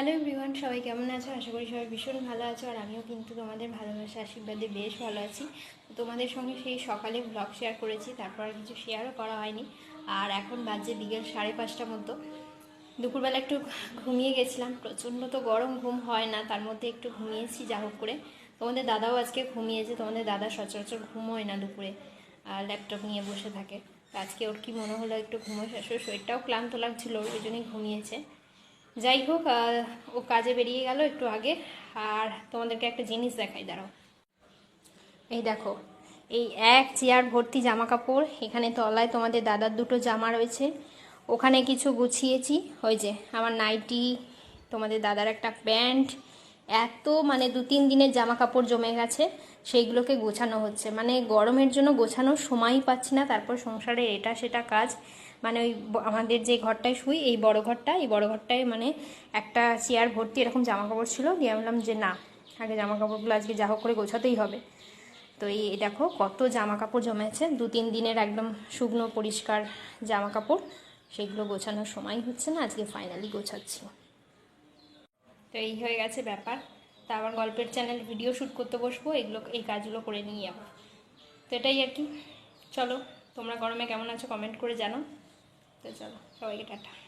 Hello everyone সবাই কেমন আছো? আশা করি সবাই ভীষণ ভালো আছো, আর আমিও কিন্তু তোমাদের ভালোবাসা আশীর্বাদে বেশ ভালো আছি। তোমাদের সঙ্গে সেই সকালে ব্লগ শেয়ার করেছি, তারপর আর কিছু শেয়ারও করা হয়নি। আর এখন বাজে বিকেল সাড়ে পাঁচটার মতো। দুপুরবেলা একটু ঘুমিয়ে গেছিলাম, প্রচণ্ড তো গরম, ঘুম হয় না, তার মধ্যে একটু ঘুমিয়েছি যা হোক করে। তোমাদের দাদাও আজকে ঘুমিয়েছে, তোমাদের দাদা সচরাচর ঘুম হয় না দুপুরে, আর ল্যাপটপ নিয়ে বসে থাকে। আজকে ওর কি মনে হলো একটু ঘুমোয় শাশুড়ি শরীরটাও ক্লান্ত লাগছিল ওই জন্যই ঘুমিয়েছে। যাই হোক ও কাজে বেরিয়ে গেল একটু আগে। আর তোমাদেরকে একটা জিনিস দেখাই, দাঁড়াও। এই দেখো, এই এক চেয়ার ভর্তি জামা কাপড় এখানে তলায় তোমাদের দাদার দুটো জামা রয়েছে। ওখানে কিছু গুছিয়েছি। ওই যে, আমার নাইটি, তোমাদের দাদার একটা প্যান্ট এত মানে দু তিন দিনের জামা কাপড় জমে গেছে, সেইগুলোকে গোছানো হচ্ছে। মানে গরমের জন্য গোছানোর সময়ই পাচ্ছি না, তারপর সংসারে এটা সেটা কাজ। মানে ওই আমাদের যে ঘরটায় শুই, এই বড় ঘরটা, এই বড় ঘরটায় মানে একটা চেয়ার ভর্তি এরকম জামা কাপড় ছিল। দিয়ে বললাম যে না, আগে জামা কাপড়গুলো আজকে যা হোক করে গোছাতেই হবে। তো এই দেখো কত জামা কাপড় জমেছে। দু তিন দিনের একদম শুকনো পরিষ্কার জামা কাপড় সেগুলো গোছানোর সময় হচ্ছে না, আজকে ফাইনালি গোছাচ্ছি। তো এই হয়ে গেছে ব্যাপার। তা আবার গল্পের চ্যানেল ভিডিও শ্যুট করতে বসবো, এগুলো, এই কাজগুলো করে নিয়ে যাব তো এটাই আর কি। চলো, তোমরা গরমে কেমন আছো কমেন্ট করে জানো। তো চলো, সবাইকে টাটা।